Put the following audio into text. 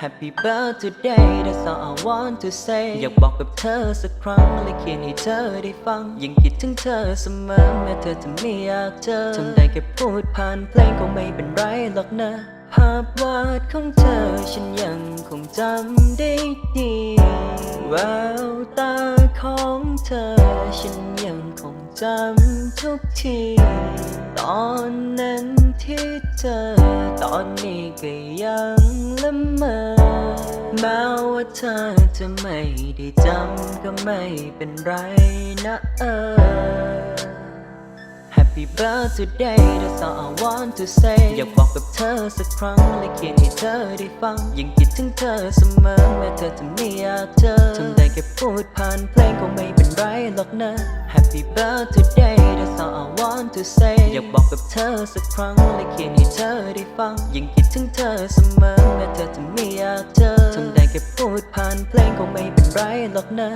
Happy birthday that's all I want to say อยากบอกกับเธอสักครั้งและเขียนให้เธอได้ฟัง ยังคิดถึงเธอเสมอแม้เธอจะไม่อยากเจอทำได้แค่พูดผ่านเพลงก็ไม่เป็นไรหรอกนะ ภาพวาดของเธอฉันยังคงจำได้ดีแววตาของเธอฉันยังคงจำทุกที ตอนนั้นที่เจอ อนนี้ก็ยังละเมอแม้ว่าเธอจะไม่ได้จำก็ไม่เป็นไรนะเออ Happy birthday that's all I want to say อยากบอกกับเธอสักครั้งและเขียนให้เธอได้ฟัง ยังคิดถึงเธอเสมอแม้เธอจะไม่อยากเจอทำได้แค่พูดผ่านเพลงก็ไม่เป็นไรหรอกนะ Happy birthday that's all I want to say อยากบอกกับเธอสักครั้งและเขียนให้เธอได้ฟัง ยังคิดถึงเธอเสมอแม้เธอจะไม่อยากเจอทำได้แค่พูดผ่านเพลงก็ไม่เป็นไรหรอกนะ